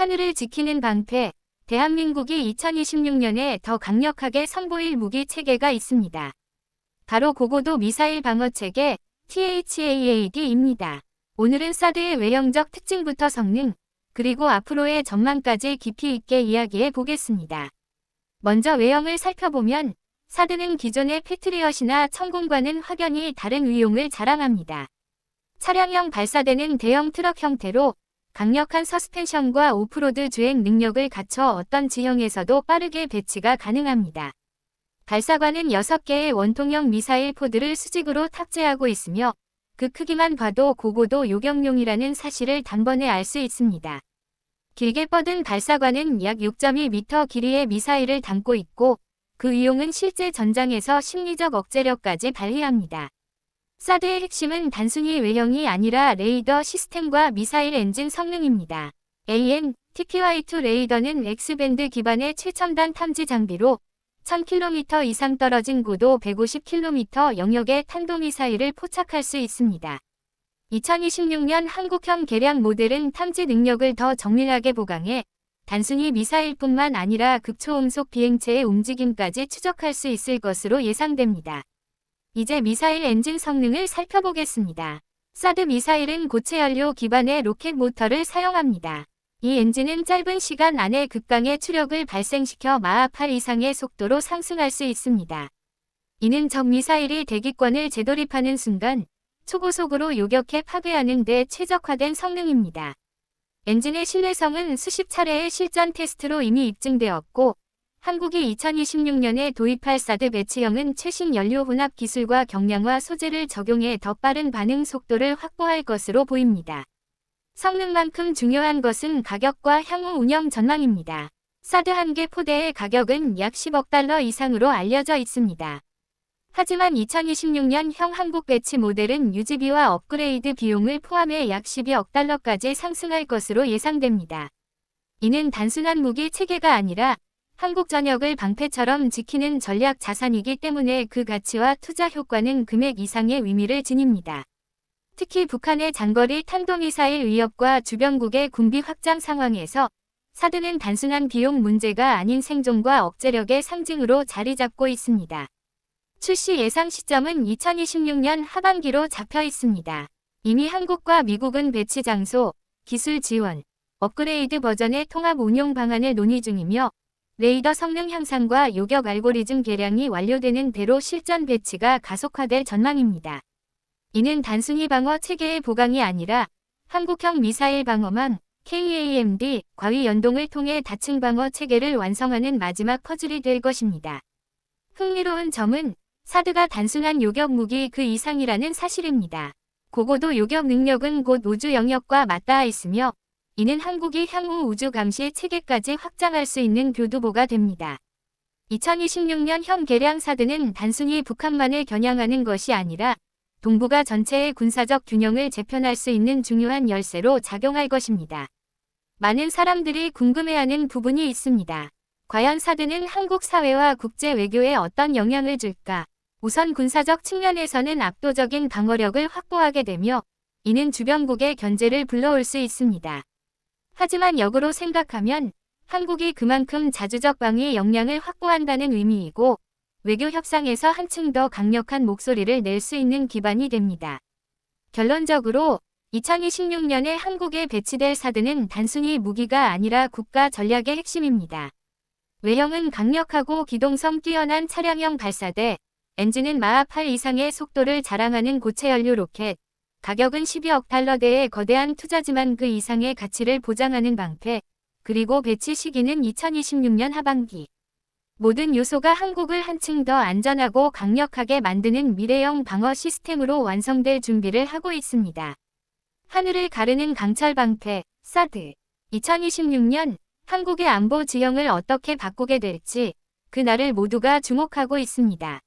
하늘을 지키는 방패, 대한민국이 2026년에 더 강력하게 선보일 무기 체계가 있습니다. 바로 고고도 미사일 방어 체계 THAAD입니다. 오늘은 사드의 외형적 특징부터 성능, 그리고 앞으로의 전망까지 깊이 있게 이야기해 보겠습니다. 먼저 외형을 살펴보면 사드는 기존의 패트리엇이나 천공과는 확연히 다른 위용을 자랑합니다. 차량형 발사되는 대형 트럭 형태로 강력한 서스펜션과 오프로드 주행 능력을 갖춰 어떤 지형에서도 빠르게 배치가 가능합니다. 발사관은 6개의 원통형 미사일 포드를 수직으로 탑재하고 있으며 그 크기만 봐도 고고도 요격용이라는 사실을 단번에 알 수 있습니다. 길게 뻗은 발사관은 약 6.2m 길이의 미사일을 담고 있고 그 위용은 실제 전장에서 심리적 억제력까지 발휘합니다. 사드의 핵심은 단순히 외형이 아니라 레이더 시스템과 미사일 엔진 성능입니다. AN, TPY2 레이더는 X밴드 기반의 최첨단 탐지 장비로 1000km 이상 떨어진 고도 150km 영역의 탄도미사일을 포착할 수 있습니다. 2026년 한국형 개량 모델은 탐지 능력을 더 정밀하게 보강해 단순히 미사일뿐만 아니라 극초음속 비행체의 움직임까지 추적할 수 있을 것으로 예상됩니다. 이제 미사일 엔진 성능을 살펴보겠습니다. 사드 미사일은 고체 연료 기반의 로켓 모터를 사용합니다. 이 엔진은 짧은 시간 안에 극강의 추력을 발생시켜 마하 8 이상의 속도로 상승할 수 있습니다. 이는 적 미사일이 대기권을 재돌입하는 순간 초고속으로 요격해 파괴하는 데 최적화된 성능입니다. 엔진의 신뢰성은 수십 차례의 실전 테스트로 이미 입증되었고 한국이 2026년에 도입할 사드 배치형은 최신 연료 혼합 기술과 경량화 소재를 적용해 더 빠른 반응 속도를 확보할 것으로 보입니다. 성능만큼 중요한 것은 가격과 향후 운영 전망입니다. 사드 한 개 포대의 가격은 약 10억 달러 이상으로 알려져 있습니다. 하지만 2026년형 한국 배치 모델은 유지비와 업그레이드 비용을 포함해 약 12억 달러까지 상승할 것으로 예상됩니다. 이는 단순한 무기 체계가 아니라 한국 전역을 방패처럼 지키는 전략 자산이기 때문에 그 가치와 투자 효과는 금액 이상의 의미를 지닙니다. 특히 북한의 장거리 탄도미사일 위협과 주변국의 군비 확장 상황에서 사드는 단순한 비용 문제가 아닌 생존과 억제력의 상징으로 자리 잡고 있습니다. 출시 예상 시점은 2026년 하반기로 잡혀 있습니다. 이미 한국과 미국은 배치 장소, 기술 지원, 업그레이드 버전의 통합 운용 방안을 논의 중이며 레이더 성능 향상과 요격 알고리즘 개량이 완료되는 대로 실전 배치가 가속화될 전망입니다. 이는 단순히 방어 체계의 보강이 아니라 한국형 미사일 방어망, KAMD, 과위 연동을 통해 다층 방어 체계를 완성하는 마지막 퍼즐이 될 것입니다. 흥미로운 점은 사드가 단순한 요격 무기 그 이상이라는 사실입니다. 고고도 요격 능력은 곧 우주 영역과 맞닿아 있으며 이는 한국이 향후 우주 감시 체계까지 확장할 수 있는 교두보가 됩니다. 2026년 현 개량 사드는 단순히 북한만을 겨냥하는 것이 아니라 동북아 전체의 군사적 균형을 재편할 수 있는 중요한 열쇠로 작용할 것입니다. 많은 사람들이 궁금해하는 부분이 있습니다. 과연 사드는 한국 사회와 국제 외교에 어떤 영향을 줄까? 우선 군사적 측면에서는 압도적인 방어력을 확보하게 되며 이는 주변국의 견제를 불러올 수 있습니다. 하지만 역으로 생각하면 한국이 그만큼 자주적 방위 역량을 확보한다는 의미이고 외교 협상에서 한층 더 강력한 목소리를 낼 수 있는 기반이 됩니다. 결론적으로 2026년에 한국에 배치될 사드는 단순히 무기가 아니라 국가 전략의 핵심입니다. 외형은 강력하고 기동성 뛰어난 차량형 발사대, 엔진은 마하 8 이상의 속도를 자랑하는 고체 연료 로켓, 가격은 12억 달러대의 거대한 투자지만 그 이상의 가치를 보장하는 방패, 그리고 배치 시기는 2026년 하반기. 모든 요소가 한국을 한층 더 안전하고 강력하게 만드는 미래형 방어 시스템으로 완성될 준비를 하고 있습니다. 하늘을 가르는 강철 방패, 사드. 2026년 한국의 안보 지형을 어떻게 바꾸게 될지 그날을 모두가 주목하고 있습니다.